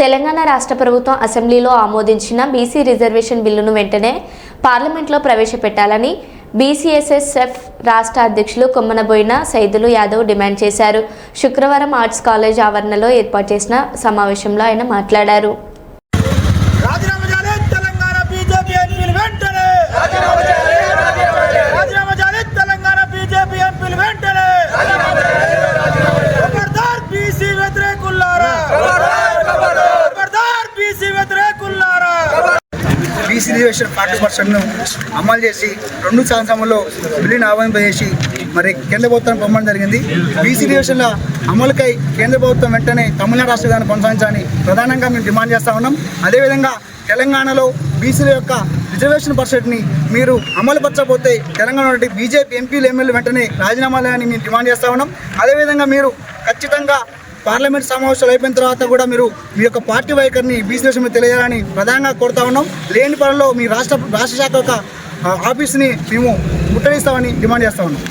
తెలంగాణ రాష్ట్ర ప్రభుత్వం అసెంబ్లీలో ఆమోదించిన బీసీ రిజర్వేషన్ బిల్లును వెంటనే పార్లమెంట్లో ప్రవేశపెట్టాలని బీసీఎస్ఎస్ఎఫ్ రాష్ట్ర అధ్యక్షులు కొమ్మనబోయిన సైదులు యాదవ్ డిమాండ్ చేశారు. శుక్రవారం ఆర్ట్స్ కాలేజ్ ఆవరణలో ఏర్పాటు చేసిన సమావేశంలో ఆయన మాట్లాడారు. వెంటనే! బీసీ రిజర్వేషన్ ఫార్టీ పర్సెంట్ను అమలు చేసి రెండు సంవత్సరంలో బిల్లును ఆహ్వానింపజేసి మరి కేంద్ర ప్రభుత్వం పంపడం జరిగింది. బీసీ రిజర్వేషన్ల అమలుకై కేంద్ర ప్రభుత్వం వెంటనే తమిళనాడు రాష్ట్ర విధానం కొనసాగించాలని ప్రధానంగా మేము డిమాండ్ చేస్తూ ఉన్నాం. అదేవిధంగా తెలంగాణలో బీసీల యొక్క రిజర్వేషన్ పర్సెంట్ని మీరు అమలుపరచకపోతే తెలంగాణ నుండి బీజేపీ ఎంపీలు ఎమ్మెల్యేలు వెంటనే రాజీనామాలు అని మేము డిమాండ్ చేస్తూ ఉన్నాం. అదేవిధంగా మీరు ఖచ్చితంగా పార్లమెంట్ సమావేశాలు అయిపోయిన తర్వాత కూడా మీరు మీ యొక్క పార్టీ వైఖరిని బీసీ మీద తెలియాలని ప్రధానంగా కోరుతా ఉన్నాం. లేని పనుల్లో మీ రాష్ట్ర రాష్ట్ర శాఖ యొక్క ఆఫీస్ని మేము ముట్టడిస్తామని డిమాండ్ చేస్తా ఉన్నాం.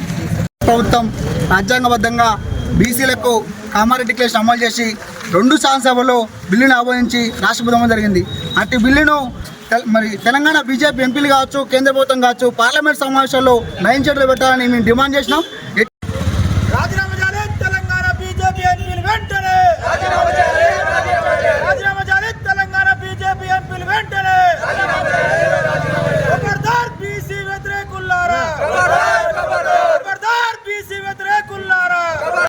ప్రభుత్వం రాజ్యాంగబద్ధంగా బీసీలకు కామారెడ్డి డిక్లరేషన్ అమలు చేసి రెండు శాసనసభలో బిల్లును ఆహ్వానించి రాష్ట్రపతి జరిగింది. అట్టి బిల్లును తె- మరి తెలంగాణ బీజేపీ ఎంపీలు కావచ్చు కేంద్ర ప్రభుత్వం కావచ్చు పార్లమెంట్ సమావేశాల్లో నయం చేతులు పెట్టాలని మేము డిమాండ్ చేసినాం.